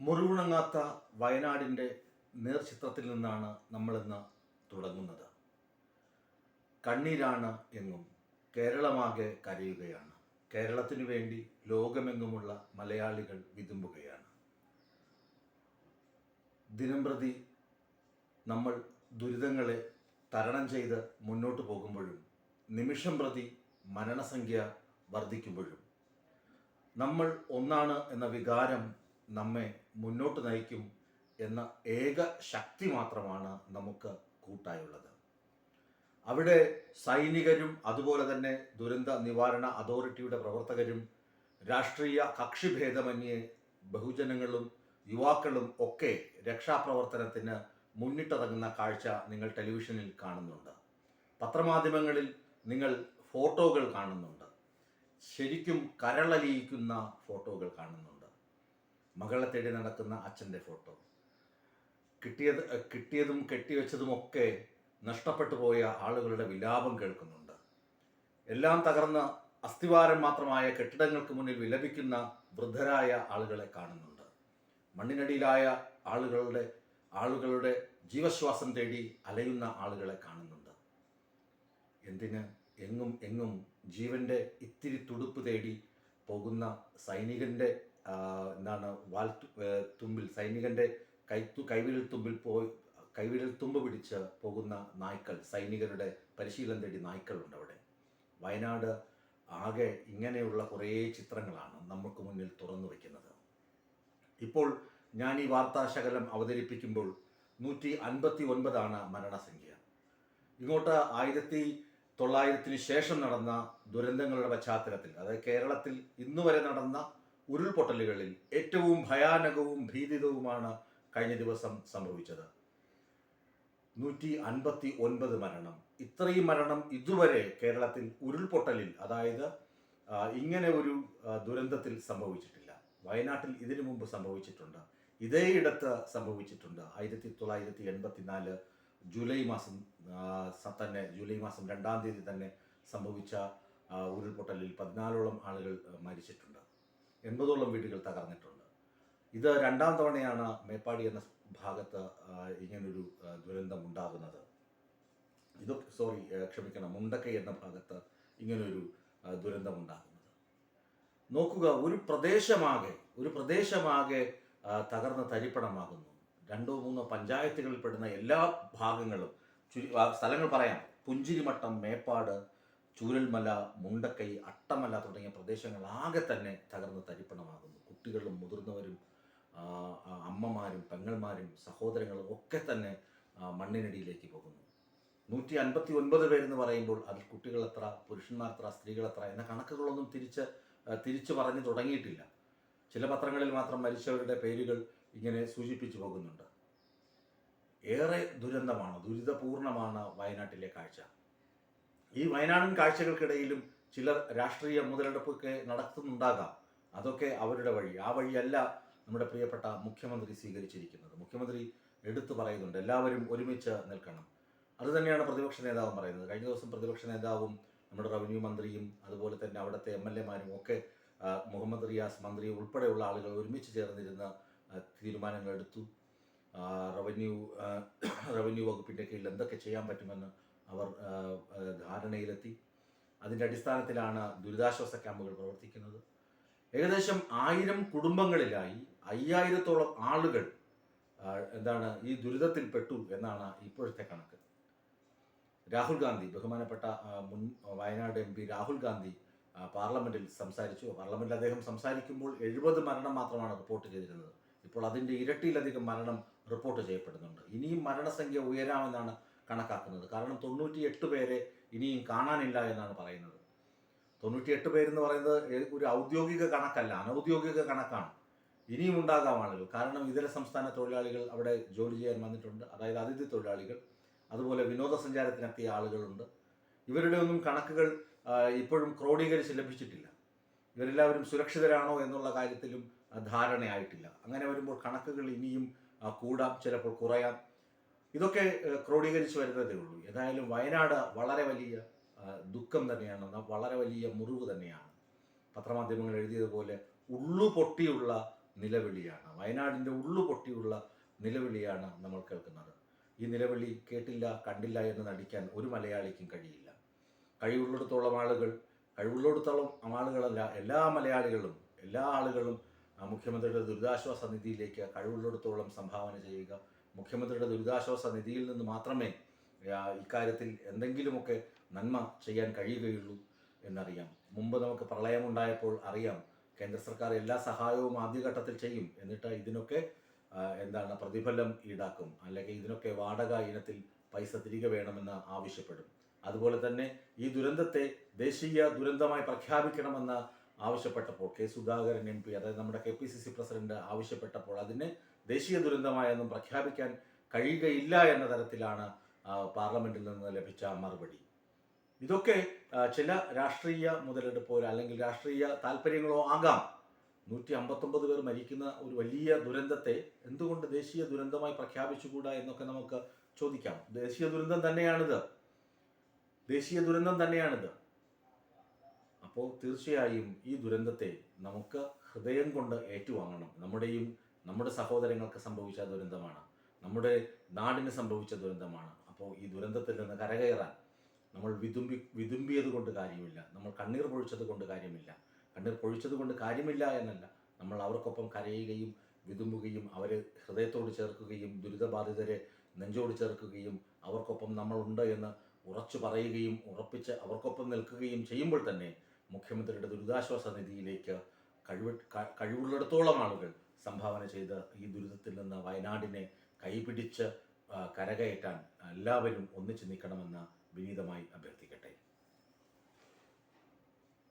മുറിവുണങ്ങാത്ത വയനാടിന്റെ നേർചിത്രത്തിൽ നിന്നാണ് നമ്മളിന്ന് തുടങ്ങുന്നത്. കണ്ണീരാണ് എങ്ങും കേരളമാകെ കരയുകയാണ്. കേരളത്തിനു വേണ്ടി ലോകമെങ്ങുമുള്ള മലയാളികൾ വിതുമ്പുകയാണ്. ദിനംപ്രതി നമ്മൾ ദുരിതങ്ങളെ തരണം ചെയ്ത് മുന്നോട്ട് പോകുമ്പോഴും നിമിഷം പ്രതി മരണസംഖ്യ വർദ്ധിക്കുമ്പോഴും നമ്മൾ ഒന്നാണ് എന്ന വികാരം നമ്മെ മുന്നോട്ട് നയിക്കും എന്ന ഏക ശക്തി മാത്രമാണ് നമുക്ക് കൂട്ടായുള്ളത്. അവിടെ സൈനികരും അതുപോലെ തന്നെ ദുരന്ത നിവാരണ അതോറിറ്റിയുടെ പ്രവർത്തകരും രാഷ്ട്രീയ കക്ഷിഭേദമന്യേ ബഹുജനങ്ങളും യുവാക്കളും ഒക്കെ രക്ഷാപ്രവർത്തനത്തിന് മുന്നിട്ടിറങ്ങുന്ന കാഴ്ച നിങ്ങൾ ടെലിവിഷനിൽ കാണുന്നുണ്ട്. പത്രമാധ്യമങ്ങളിൽ നിങ്ങൾ ഫോട്ടോകൾ കാണുന്നുണ്ട്. ശരിക്കും കരളലിയിക്കുന്ന ഫോട്ടോകൾ കാണുന്നുണ്ട്. മകളെ തേടി നടക്കുന്ന അച്ഛന്റെ ഫോട്ടോ. കിട്ടിയത് കിട്ടിയതും കെട്ടിവെച്ചതുമൊക്കെ നഷ്ടപ്പെട്ടു പോയ ആളുകളുടെ വിലാപം കേൾക്കുന്നുണ്ട്. എല്ലാം തകർന്ന അസ്ഥിവാരം മാത്രമായ കെട്ടിടങ്ങൾക്ക് മുന്നിൽ വിലപിക്കുന്ന വൃദ്ധരായ ആളുകളെ കാണുന്നുണ്ട്. മണ്ണിനടിയിലായ ആളുകളുടെ ആളുകളുടെ ജീവശ്വാസം തേടി അലയുന്ന ആളുകളെ കാണുന്നുണ്ട്. എന്തിന് എങ്ങും എങ്ങും ജീവന്റെ ഇത്തിരി തുടുപ്പ് തേടി പോകുന്ന സൈനികന്റെ എന്താണ് വാൽ തുമ്പിൽ സൈനികന്റെ കൈത്തു കൈവിരൽ തുമ്പിൽ പോയി കൈവിരൽ തുമ്പ് പിടിച്ച് പോകുന്ന നായ്ക്കൾ സൈനികരുടെ പരിശീലനം തേടി നായ്ക്കളുണ്ട് അവിടെ. വയനാട് ആകെ ഇങ്ങനെയുള്ള കുറേ ചിത്രങ്ങളാണ് നമുക്ക് മുന്നിൽ തുറന്നു വയ്ക്കുന്നത് ഇപ്പോൾ ഞാൻ ഈ വാർത്താശകലം അവതരിപ്പിക്കുമ്പോൾ നൂറ്റി അൻപത്തി ഒൻപതാണ് മരണസംഖ്യ. ഇങ്ങോട്ട് ആയിരത്തി തൊള്ളായിരത്തിന് ശേഷം നടന്ന ദുരന്തങ്ങളുടെ പശ്ചാത്തലത്തിൽ അതായത് കേരളത്തിൽ ഇന്നുവരെ നടന്ന ഉരുൾപൊട്ടലുകളിൽ ഏറ്റവും ഭയാനകവും ഭീതിതവുമാണ് കഴിഞ്ഞ ദിവസം സംഭവിച്ചത്. നൂറ്റി അൻപത്തി ഒൻപത് മരണം. ഇത്രയും മരണം ഇതുവരെ കേരളത്തിൽ ഉരുൾപൊട്ടലിൽ അതായത് ഇങ്ങനെ ഒരു ദുരന്തത്തിൽ സംഭവിച്ചിട്ടില്ല. വയനാട്ടിൽ ഇതിനു മുമ്പ് സംഭവിച്ചിട്ടുണ്ട്. ഇതേയിടത്ത് സംഭവിച്ചിട്ടുണ്ട്. ആയിരത്തി തൊള്ളായിരത്തി എൺപത്തി നാല് ജൂലൈ മാസം തന്നെ ജൂലൈ മാസം രണ്ടാം തീയതി തന്നെ സംഭവിച്ച ഉരുൾപൊട്ടലിൽ പതിനാലോളം ആളുകൾ മരിച്ചിട്ടുണ്ട്. എൺപതോളം വീടുകൾ തകർന്നിട്ടുണ്ട്. ഇത് രണ്ടാം തവണയാണ് മേപ്പാടി എന്ന ഭാഗത്ത് ഇങ്ങനൊരു ദുരന്തം ഉണ്ടാകുന്നത്. ഇത് സോറി ക്ഷമിക്കണം മുണ്ടക്കൈ എന്ന ഭാഗത്ത് ഇങ്ങനൊരു ദുരന്തം ഉണ്ടാകുന്നത്. നോക്കുക ഒരു പ്രദേശമാകെ ഒരു പ്രദേശമാകെ തകർന്ന തരിപ്പണമാകുന്നു. രണ്ടോ മൂന്നോ പഞ്ചായത്തുകളിൽ പെടുന്ന എല്ലാ ഭാഗങ്ങളും സ്ഥലങ്ങൾ പറയാം. പുഞ്ചിരിമട്ടം മേപ്പാട് ചൂരൽമല മുണ്ടക്കൈ അട്ടമല തുടങ്ങിയ പ്രദേശങ്ങൾ ആകെ തന്നെ തകർന്ന് തരിപ്പണമാകുന്നു. കുട്ടികളും മുതിർന്നവരും അമ്മമാരും പെങ്ങന്മാരും സഹോദരങ്ങളും ഒക്കെ തന്നെ മണ്ണിനടിയിലേക്ക് പോകുന്നു. നൂറ്റി അൻപത്തി ഒൻപത് പേരെന്ന് പറയുമ്പോൾ അതിൽ കുട്ടികൾ എത്ര പുരുഷന്മാർ എത്ര സ്ത്രീകൾ എത്ര എന്ന കണക്കുകളൊന്നും തിരിച്ച് തിരിച്ചു പറഞ്ഞു തുടങ്ങിയിട്ടില്ല. ചില പത്രങ്ങളിൽ മാത്രം മരിച്ചവരുടെ പേരുകൾ ഇങ്ങനെ സൂചിപ്പിച്ചു പോകുന്നുണ്ട്. ഏറെ ദുരന്തമാണ് ദുരിതപൂർണമാണ് വയനാട്ടിലെ കാഴ്ച? ഈ വയനാടൻ കാഴ്ചകൾക്കിടയിലും ചിലർ രാഷ്ട്രീയ മുതലെടുപ്പൊക്കെ നടത്തുന്നുണ്ടാകാം. അതൊക്കെ അവരുടെ വഴി. ആ വഴിയല്ല നമ്മുടെ പ്രിയപ്പെട്ട മുഖ്യമന്ത്രി സ്വീകരിച്ചിരിക്കുന്നത്. മുഖ്യമന്ത്രി എടുത്തു പറയുന്നുണ്ട്. എല്ലാവരും ഒരുമിച്ച് നിൽക്കണം. അതുതന്നെയാണ് പ്രതിപക്ഷ നേതാവും പറയുന്നത്. കഴിഞ്ഞ ദിവസം പ്രതിപക്ഷ നേതാവും നമ്മുടെ റവന്യൂ മന്ത്രിയും അതുപോലെ തന്നെ അവിടുത്തെ എം എൽ എമാരും ഒക്കെ മുഹമ്മദ് റിയാസ് മന്ത്രി ഉൾപ്പെടെയുള്ള ആളുകൾ ഒരുമിച്ച് ചേർന്നിരുന്ന തീരുമാനങ്ങൾ എടുത്തു. റവന്യൂ റവന്യൂ വകുപ്പിന്റെ കീഴിൽ എന്തൊക്കെ ചെയ്യാൻ പറ്റുമെന്ന് അവർ ധാരണയിലെത്തി. അതിന്റെ അടിസ്ഥാനത്തിലാണ് ദുരിതാശ്വാസ ക്യാമ്പുകൾ പ്രവർത്തിക്കുന്നത്. ഏകദേശം ആയിരം കുടുംബങ്ങളിലായി അയ്യായിരത്തോളം ആളുകൾ എന്താണ് ഈ ദുരിതത്തിൽ പെട്ടു എന്നാണ് ഇപ്പോഴത്തെ കണക്ക്. രാഹുൽ ഗാന്ധി ബഹുമാനപ്പെട്ട മുൻ വയനാട് എം പി രാഹുൽ ഗാന്ധി പാർലമെന്റിൽ സംസാരിച്ചു. പാർലമെന്റിൽ അദ്ദേഹം സംസാരിക്കുമ്പോൾ എഴുപത് മരണം മാത്രമാണ് റിപ്പോർട്ട് ചെയ്തിരുന്നത്. ഇപ്പോൾ അതിന്റെ ഇരട്ടിയിലധികം മരണം റിപ്പോർട്ട് ചെയ്യപ്പെടുന്നുണ്ട്. ഇനിയും മരണസംഖ്യ ഉയരാമെന്നാണ് കണക്കാക്കുന്നത്. കാരണം തൊണ്ണൂറ്റി എട്ട് പേരെ ഇനിയും കാണാനില്ല എന്നാണ് പറയുന്നത്. തൊണ്ണൂറ്റിയെട്ട് പേരെന്ന് പറയുന്നത് ഒരു ഔദ്യോഗിക കണക്കല്ല അനൗദ്യോഗിക കണക്കാണ്. ഇനിയും ഉണ്ടാകാം ആളുകൾ. കാരണം ഇതര സംസ്ഥാന തൊഴിലാളികൾ അവിടെ ജോലി ചെയ്യാൻ വന്നിട്ടുണ്ട്. അതായത് അതിഥി തൊഴിലാളികൾ അതുപോലെ വിനോദസഞ്ചാരത്തിനെത്തിയ ആളുകളുണ്ട്. ഇവരുടെ ഒന്നും കണക്കുകൾ ഇപ്പോഴും ക്രോഡീകരിച്ച് ലഭിച്ചിട്ടില്ല. ഇവരെല്ലാവരും സുരക്ഷിതരാണോ എന്നുള്ള കാര്യത്തിലും ധാരണയായിട്ടില്ല. അങ്ങനെ വരുമ്പോൾ കണക്കുകൾ ഇനിയും കൂടാം. ചിലപ്പോൾ കുറയാം. ഇതൊക്കെ ക്രോഡീകരിച്ച് വരുന്നതേ ഉള്ളൂ. ഏതായാലും വയനാട് വളരെ വലിയ ദുഃഖം തന്നെയാണ് വളരെ വലിയ മുറിവ് തന്നെയാണ്. പത്രമാധ്യമങ്ങൾ എഴുതിയതുപോലെ ഉള്ളു പൊട്ടിയുള്ള നിലവിളിയാണ് വയനാടിന്റെ ഉള്ളു പൊട്ടിയുള്ള നിലവിളിയാണ് നമ്മൾ കേൾക്കുന്നത്. ഈ നിലവിളി കേട്ടില്ല കണ്ടില്ല എന്ന് നടിക്കാൻ ഒരു മലയാളിക്കും കഴിയില്ല. കഴിവുള്ളിടത്തോളം ആളുകൾ കഴിവുള്ളിടത്തോളം ആളുകളല്ല എല്ലാ മലയാളികളും എല്ലാ ആളുകളും മുഖ്യമന്ത്രിയുടെ ദുരിതാശ്വാസ നിധിയിലേക്ക് കഴിവുള്ളിടത്തോളം സംഭാവന ചെയ്യുക മുഖ്യമന്ത്രിയുടെ ദുരിതാശ്വാസ നിധിയിൽ നിന്ന് മാത്രമേ ഇക്കാര്യത്തിൽ എന്തെങ്കിലുമൊക്കെ നന്മ ചെയ്യാൻ കഴിയുകയുള്ളൂ എന്നറിയാം. മുമ്പ് നമുക്ക് പ്രളയമുണ്ടായപ്പോൾ അറിയാം കേന്ദ്ര സർക്കാർ എല്ലാ സഹായവും ആദ്യഘട്ടത്തിൽ ചെയ്യും എന്നിട്ട് ഇതിനൊക്കെ എന്താണ് പ്രതിഫലം ഈടാക്കും. അല്ലെങ്കിൽ ഇതിനൊക്കെ വാടക ഇനത്തിൽ പൈസ തിരികെ വേണമെന്ന് ആവശ്യപ്പെടും. അതുപോലെ തന്നെ ഈ ദുരന്തത്തെ ദേശീയ ദുരന്തമായി പ്രഖ്യാപിക്കണമെന്ന് ആവശ്യപ്പെട്ടപ്പോൾ കെ സുധാകരൻ എം പി അതായത് നമ്മുടെ K P C C president ആവശ്യപ്പെട്ടപ്പോൾ അതിനെ ദേശീയ ദുരന്തമായൊന്നും പ്രഖ്യാപിക്കാൻ കഴിയുകയില്ല എന്ന തരത്തിലാണ് പാർലമെന്റിൽ നിന്ന് ലഭിച്ച മറുപടി. ഇതൊക്കെ ചില രാഷ്ട്രീയ മുതലെടുപ്പോ അല്ലെങ്കിൽ രാഷ്ട്രീയ താല്പര്യങ്ങളോ ആകാം. നൂറ്റി അമ്പത്തൊമ്പത് പേർ മരിക്കുന്ന ഒരു വലിയ ദുരന്തത്തെ എന്തുകൊണ്ട് ദേശീയ ദുരന്തമായി പ്രഖ്യാപിച്ചുകൂടാ എന്നൊക്കെ നമുക്ക് ചോദിക്കാം. ദേശീയ ദുരന്തം തന്നെയാണിത്. ദേശീയ ദുരന്തം തന്നെയാണിത്. അപ്പോൾ തീർച്ചയായും ഈ ദുരന്തത്തെ നമുക്ക് ഹൃദയം കൊണ്ട് ഏറ്റുവാങ്ങണം. നമ്മുടെയും നമ്മുടെ സഹോദരങ്ങൾക്ക് സംഭവിച്ച ദുരന്തമാണ്. നമ്മുടെ നാടിന് സംഭവിച്ച ദുരന്തമാണ്. അപ്പോൾ ഈ ദുരന്തത്തിൽ നിന്ന് കരകയറാൻ നമ്മൾ വിതുമ്പി വിതുമ്പിയത് കൊണ്ട് കാര്യമില്ല. നമ്മൾ കണ്ണീർ പൊഴിച്ചത് കൊണ്ട് കാര്യമില്ല. കണ്ണീർ പൊഴിച്ചത് കൊണ്ട് കാര്യമില്ല എന്നല്ല. നമ്മൾ അവർക്കൊപ്പം കരയുകയും വിതുമ്പുകയും അവരെ ഹൃദയത്തോട് ചേർക്കുകയും ദുരിതബാധിതരെ നെഞ്ചോട് ചേർക്കുകയും അവർക്കൊപ്പം നമ്മളുണ്ട് എന്ന് ഉറച്ചു പറയുകയും ഉറപ്പിച്ച് അവർക്കൊപ്പം നിൽക്കുകയും ചെയ്യുമ്പോൾ തന്നെ മുഖ്യമന്ത്രിയുടെ ദുരിതാശ്വാസ നിധിയിലേക്ക് കഴിവ് കഴിവുള്ളിടത്തോളം ആളുകൾ സംഭാവന ചെയ്ത് ഈ ദുരിതത്തിൽ നിന്ന് വയനാടിനെ കൈപിടിച്ച് കരകയറ്റാൻ എല്ലാവരും ഒന്നിച്ചു നിൽക്കണമെന്ന് വിനീതമായി അഭ്യർത്ഥിക്കട്ടെ.